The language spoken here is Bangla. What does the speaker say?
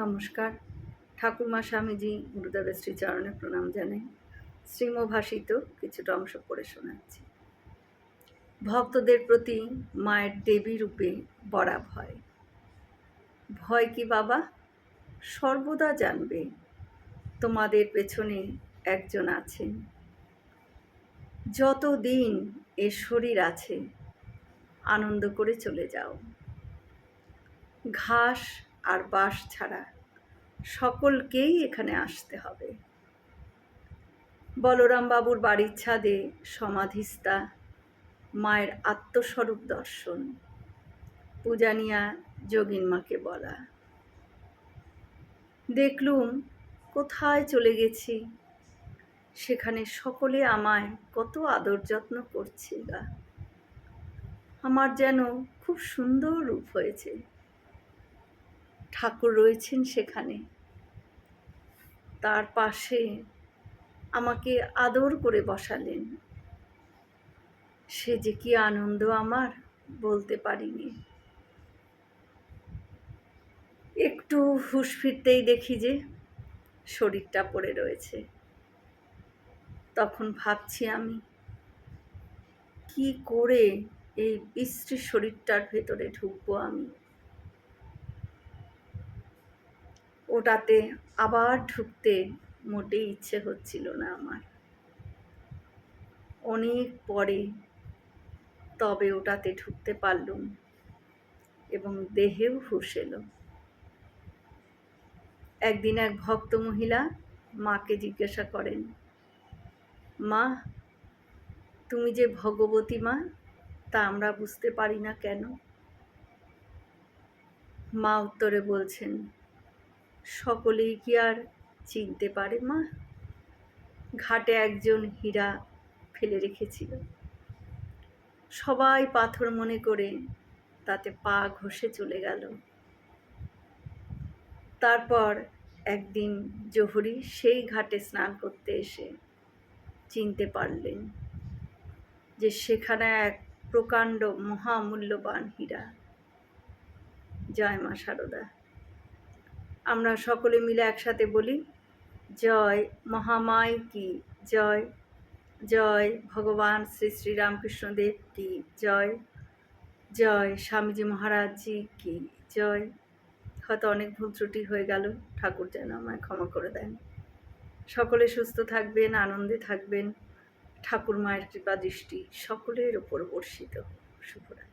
নমস্কার। ঠাকুরমা স্বামীজি গুরুদেবের শ্রীচরণে প্রণাম জানাই। শ্রীমভাষিত কিছুটা অংশ পড়ে শোনাচ্ছি। ভক্তদের প্রতি মায়ের দেবী রূপে বড়া ভয় ভয় কি বাবা? সর্বদা জানবে, তোমাদের পেছনে একজন আছেন। যত দিন এ শরীর আছে, আনন্দ করে চলে যাও। ঘাস আর বাস ছাড়া সকলকেই এখানে আসতে হবে। বলরাম বাবুর বাড়ির ছাদে সমাধিস্থা, মায়ের আত্মস্বরূপ দর্শন পূজানিয়া যোগিন মাকে বলা। দেখলুম কোথায় চলে গেছি, সেখানে সকলে আমায় কত আদর যত্ন করছে গা। আমার যেন খুব সুন্দর রূপ হয়েছে। ঠাকুর রয়েছেন সেখানে। তার পাশে আমাকে আদর করে বসালেন। সে যে কি আনন্দ আমার বলতে পারিনি। একটু হুশ ফিরতেই দেখি যে শরীরটা পড়ে রয়েছে। তখন ভাবছি আমি, কি করে এই বিশ্রী শরীরটার ভেতরে ঢুকবো আমি? ওটাতে আবার ঢুকতে মোটেই ইচ্ছে হচ্ছিল না আমার। অনেক পরে তবে ওটাতে ঢুকতে পারলুম এবং দেহেও হুশ এলো। একদিন এক ভক্ত মহিলা মাকে জিজ্ঞাসা করেন, মা, তুমি যে ভগবতী মা, তা আমরা বুঝতে পারি না কেন? মা উত্তরে বলছেন সকলেই কি আর চিনতে পারে, মা? ঘাটে একজন হীরা ফেলে রেখেছিল। সবাই পাথর মনে করে তাতে পা ঘষে চলে গেল। তারপর একদিন জহুরি সেই ঘাটে স্নান করতে এসে চিনতে পারলেন যে সেখানে এক প্রকাণ্ড মহামূল্যবান হীরা। জয় মা সারদা। আমরা সকলে মিলে একসাথে বলি, জয় মহামায় কি? জয় জয় ভগবান শ্রী শ্রী রামকৃষ্ণদেব কি? জয় জয় স্বামীজি মহারাজজি কি? জয়। হয়তো অনেক ভুল ত্রুটি হয়ে গেল, ঠাকুর যেন আমায় ক্ষমা করে দেন। সকলে সুস্থ থাকবেন, আনন্দে থাকবেন। ঠাকুর মায়ের কৃপা দৃষ্টি সকলের ওপর বর্ষিত। শুভরা